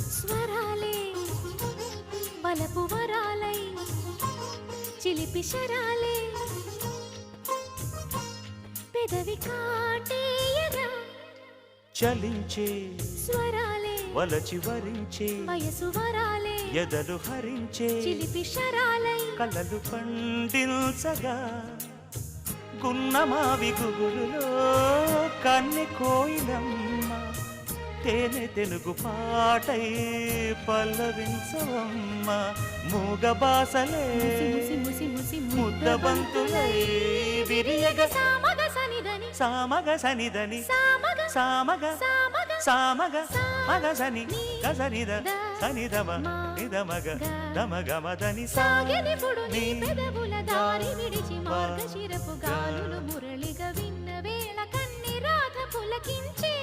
స్వరాలే బలపు వరాలై చిలిపి శరాలే. పెదవి కాటేయరా చలించే స్వరాలే వలచి వరించే వయసు వరాలే. ఎదలు హరించే చిలిపి శరాలై. కలలు పండించగా గున్నమావి గుగులులో కన్నె కోయిలమ్మ. తేనె తెలుగు పాటై పల్లవించవమ్మ. మూగ బాసలే ముసి ముద్దబంతులై విరియగ. సామగ సనిదని సామగ సనిదని సామగ సామగ సామగ సామగ మగ సని గసనిద సనిదమ నిదమగ దమగమదని సాగినిపుడు నీ నీ పెదవుల దారి విడిచి గా మార్గశిరపు గాలులు మురళిగా విన్న వేళ కన్ని రాధ పులకించే